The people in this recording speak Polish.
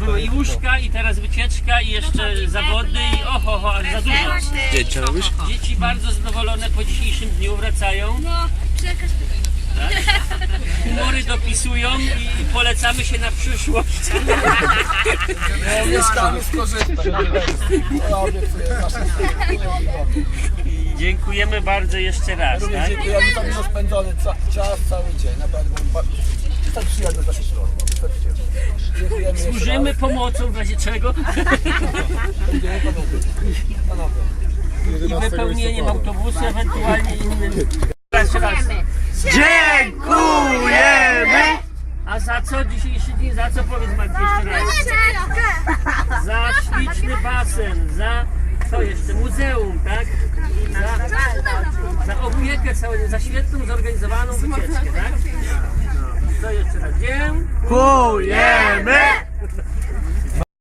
było i łóżka, i teraz wycieczka, i jeszcze zawody, i oho, ho, aż za dużo. Dzieci robisz? Dzieci bardzo zadowolone po dzisiejszym dniu wracają. No, przekaż Humory dopisują i polecamy się na przyszłość. No, mieszkamy skorzystać. Ja obiecuję dziękujemy bardzo jeszcze raz. Również Tak? dziękujemy za miło spędzony ca- czas, cały dzień. Naprawdę. Tak z naszej strony. Niestety cię. Dziękujemy jeszcze Służymy pomocą w razie czego i wypełnieniem autobusu, ewentualnie innym. Raz, raz. Dziękujemy! A za co dzisiejszy dzień? Za co powiedz Marty jeszcze raz? Za śliczny basen, za co jeszcze? Muzeum, tak? Za, za opiekę całą, za świetną zorganizowaną wycieczkę, tak? No. Co jeszcze raz? Dziękujemy!